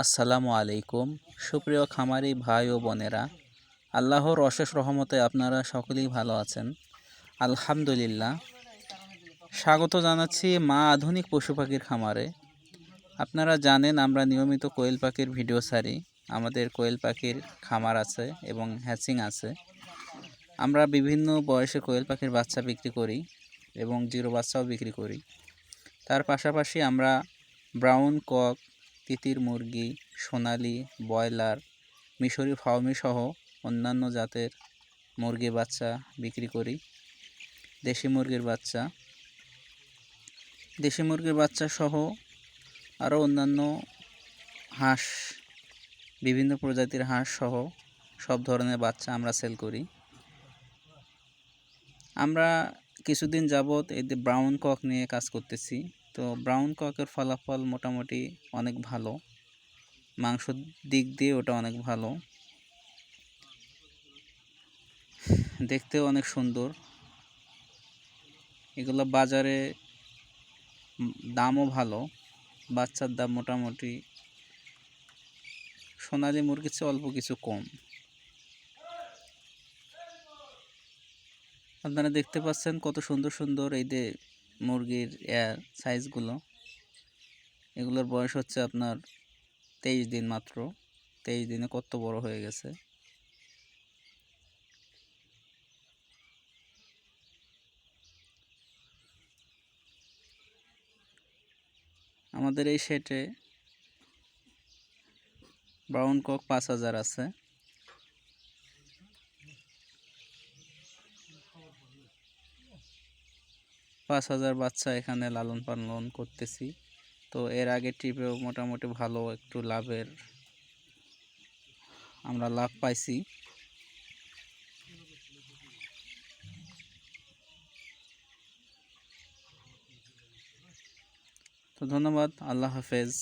আসসালামু আলাইকুম। সুপ্রিয় খামারি ভাই ও বোনেরা, আল্লাহর অশেষ রহমতে আপনারা সকলেই ভালো আছেন। আলহামদুলিল্লাহ। স্বাগত জানাচ্ছি মা আধুনিক পশু পাখির খামারে। আপনারা জানেন আমরা নিয়মিত কোয়েল পাখির ভিডিও সারি আমাদের কোয়েল পাখির খামার আছে এবং হ্যাচিং আছে। আমরা বিভিন্ন বয়সে কোয়েল পাখির বাচ্চা বিক্রি করি এবং জিরো বাচ্চাও বিক্রি করি। তার পাশাপাশি আমরা ব্রাউন কক তিতির মুরগি, সোনালি, ব্রয়লার, মিশরি ফাউমি সহ অন্যান্য জাতের মুরগির বাচ্চা বিক্রি করি। দেশি মুরগির বাচ্চা। দেশি মুরগির বাচ্চা সহ আরও অন্যান্য হাঁস, বিভিন্ন প্রজাতির হাঁস সহ সব ধরনের বাচ্চা আমরা সেল করি। আমরা কিছুদিন যাবৎ এই ব্রাউন কক নিয়ে কাজ করতেছি। তো ব্রাউন ককের ফলাফল মোটামুটি অনেক ভালো। মাংসর দিক দিয়ে ওটা অনেক ভালো। দেখতেও অনেক সুন্দর। এগুলো বাজারে দামও ভালো, বাচ্চার দাম মোটামুটি। সোনালি মুরগির চেয়ে অল্প কিছু কম। আপনারা দেখতে পাচ্ছেন কত সুন্দর সুন্দর এই যে মুরগির সাইজগুলো এগুলোর বয়স হচ্ছে আপনার তেইশ দিন মাত্র। তেইশ দিনে কত বড় হয়ে গেছে? আমাদের এই সেটে ব্রাউন কক পাঁচ হাজার আছে। পাঁচ হাজার বাচ্চা এখানে লালন পালন করতেছি। তো এর আগে ট্রিপেও মোটামুটি ভালো একটু লাভের আমরা লাভ পাইছি। তো ধন্যবাদ, আল্লাহ হাফেজ।